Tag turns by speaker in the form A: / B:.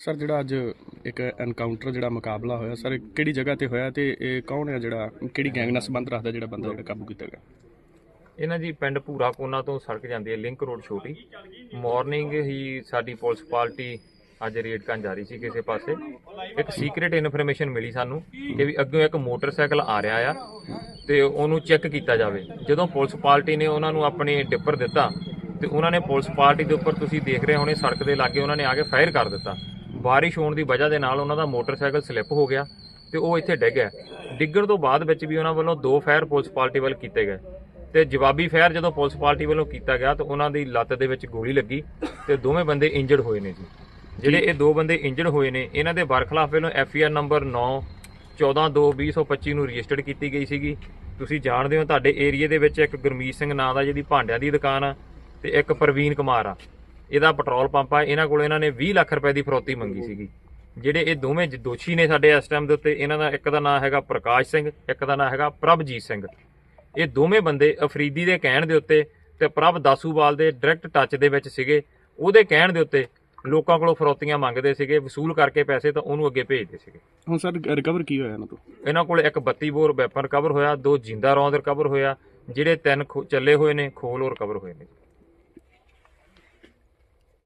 A: Sir, ਜਿਹੜਾ ਅੱਜ ਇੱਕ ਐਨਕਾਊਂਟਰ ਜਿਹੜਾ ਮੁਕਾਬਲਾ ਹੋਇਆ, ਸਰ, ਕਿਹੜੀ ਜਗ੍ਹਾ ਤੇ ਹੋਇਆ ਤੇ ਇਹ ਕੌਣ ਹੈ ਜਿਹੜਾ, ਕਿਹੜੀ ਗੈਂਗ ਨਾਲ ਸੰਬੰਧ ਰੱਖਦਾ ਜਿਹੜਾ ਬੰਦਾ ਜਿਹੜਾ ਕਾਬੂ ਕੀਤਾ ਗਿਆ?
B: ਇਹਨਾਂ ਜੀ ਪਿੰਡ ਭੂਰਾ ਕੋਨਾ ਤੋਂ ਸੜਕ ਜਾਂਦੀ ਹੈ ਲਿੰਕ ਰੋਡ ਛੋਟੀ। ਮਾਰਨਿੰਗ ਹੀ ਸਾਡੀ ਪੁਲਿਸ ਪਾਰਟੀ ਅੱਜ ਰੇਡ ਕਰਨ ਜਾ ਰਹੀ ਸੀ ਕਿਸੇ ਪਾਸੇ। ਇੱਕ ਸੀਕ੍ਰੀਟ ਇਨਫੋਰਮੇਸ਼ਨ ਮਿਲੀ ਸਾਨੂੰ ਕਿ ਵੀ ਅੱਗੇ ਇੱਕ ਮੋਟਰਸਾਈਕਲ ਆ ਰਿਹਾ ਆ ਤੇ ਉਹਨੂੰ ਚੈੱਕ ਕੀਤਾ ਜਾਵੇ। ਜਦੋਂ ਪੁਲਿਸ ਪਾਰਟੀ ਨੇ ਉਹਨਾਂ ਨੂੰ ਆਪਣੇ ਡਿੱਪਰ ਦਿੱਤਾ ਤੇ ਉਹਨਾਂ ਨੇ ਪੁਲਿਸ ਪਾਰਟੀ ਦੇ ਉੱਪਰ ਤੁਸੀਂ ਦੇਖ ਰਹੇ ਹੋਣੇ, ਸੜਕ ਦੇ ਲਾਗੇ ਉਹਨਾਂ ਨੇ ਆ ਕੇ ਫਾਇਰ ਕਰ ਦਿੱਤਾ। ਬਾਰਿਸ਼ ਹੋਣ ਦੀ ਵਜ੍ਹਾ ਦੇ ਨਾਲ ਉਹਨਾਂ ਦਾ ਮੋਟਰਸਾਈਕਲ ਸਲਿੱਪ ਹੋ ਗਿਆ ਤੇ ਉਹ ਇੱਥੇ ਡਿੱਗ ਗਿਆ ਡਿੱਗਣ ਤੋਂ ਬਾਅਦ ਵਿੱਚ ਵੀ ਉਹਨਾਂ ਵੱਲੋਂ ਦੋ ਫਾਇਰ ਪੁਲਿਸ ਪਾਰਟੀ ਵੱਲ ਕੀਤੇ ਗਏ। ਤੇ ਜਵਾਬੀ ਫਾਇਰ ਜਦੋਂ ਪੁਲਿਸ ਪਾਰਟੀ ਵੱਲੋਂ ਕੀਤਾ ਗਿਆ ਤਾਂ ਉਹਨਾਂ ਦੀ ਲੱਤ ਦੇ ਵਿੱਚ ਗੋਲੀ ਲੱਗੀ ਤੇ ਦੋਵੇਂ ਬੰਦੇ ਇੰਜਰਡ ਹੋਏ ਨੇ ਜੀ। ਜਿਹੜੇ ਇਹ ਦੋ ਬੰਦੇ ਇੰਜਰਡ ਹੋਏ ਨੇ, ਇਹਨਾਂ ਦੇ ਬਰਖਲਾਫ ਵੱਲੋਂ ਐਫ ਆਰ ਨੰਬਰ 9 14/2/2025 ਨੂੰ ਰਜਿਸਟਰਡ ਕੀਤੀ ਗਈ ਸੀਗੀ। ਤੁਸੀਂ ਜਾਣਦੇ ਹੋ ਤੁਹਾਡੇ ਏਰੀਆ ਦੇ ਵਿੱਚ ਇੱਕ ਗੁਰਮੀਤ ਸਿੰਘ ਨਾਂ ਦਾ ਜਿਹਦੀ ਭਾਂਡਿਆਂ ਦੀ ਦੁਕਾਨ ਆ ਤੇ ਇੱਕ ਪ੍ਰਵੀਨ ਕੁਮਾਰ ਆ। ਇਹਦਾ ਪੈਟਰੋਲ ਪੰਪ ਆ ਇਹਨਾਂ ਕੋਲ ਇਹਨਾਂ ਨੇ 20 ਲੱਖ ਰੁਪਏ ਦੀ ਫਰੌਤੀ ਮੰਗੀ ਸੀਗੀ। ਜਿਹੜੇ ਇਹ ਦੋਵੇਂ ਦੋਸ਼ੀ ਨੇ ਸਾਡੇ ਇਸ ਟਾਈਮ ਦੇ ਉੱਤੇ ਇਹਨਾਂ ਦਾ ਇੱਕ ਦਾ ਨਾਮ ਹੈਗਾ ਪ੍ਰਕਾਸ਼ ਸਿੰਘ ਇੱਕ ਦਾ ਨਾਮ ਹੈਗਾ ਪ੍ਰਭਜੀਤ ਸਿੰਘ। ਇਹ ਦੋਵੇਂ ਬੰਦੇ ਅਫਰੀਦੀ ਦੇ ਕਹਿਣ ਦੇ ਉੱਤੇ ਤੇ ਪ੍ਰਭ ਦਾਸੂਵਾਲ ਦੇ ਡਾਇਰੈਕਟ ਟੱਚ ਦੇ ਵਿੱਚ ਸੀਗੇ। ਉਹਦੇ ਕਹਿਣ ਦੇ ਉੱਤੇ ਲੋਕਾਂ ਕੋਲੋਂ ਫਰੌਤੀਆਂ ਮੰਗਦੇ ਸੀਗੇ ਵਸੂਲ ਕਰਕੇ ਪੈਸੇ ਤਾਂ ਉਹਨੂੰ ਅੱਗੇ ਭੇਜਦੇ ਸੀਗੇ।
A: ਹੁਣ ਸਰ ਰਿਕਵਰ ਕੀ ਹੋਇਆ ਇਹਨਾਂ ਤੋਂ?
B: ਇਹਨਾਂ ਕੋਲ ਇੱਕ 32 ਬੋਰ ਵੈਪਨ ਰਿਕਵਰ ਹੋਇਆ ਦੋ ਜਿੰਦਾ ਰੌਂਦ ਰਿਕਵਰ ਹੋਇਆ ਜਿਹੜੇ ਤਿੰਨ ਚੱਲੇ ਹੋਏ ਨੇ ਖੋਲ ਹੋਰ ਰਿਕਵਰ ਹੋਏ ਨੇ।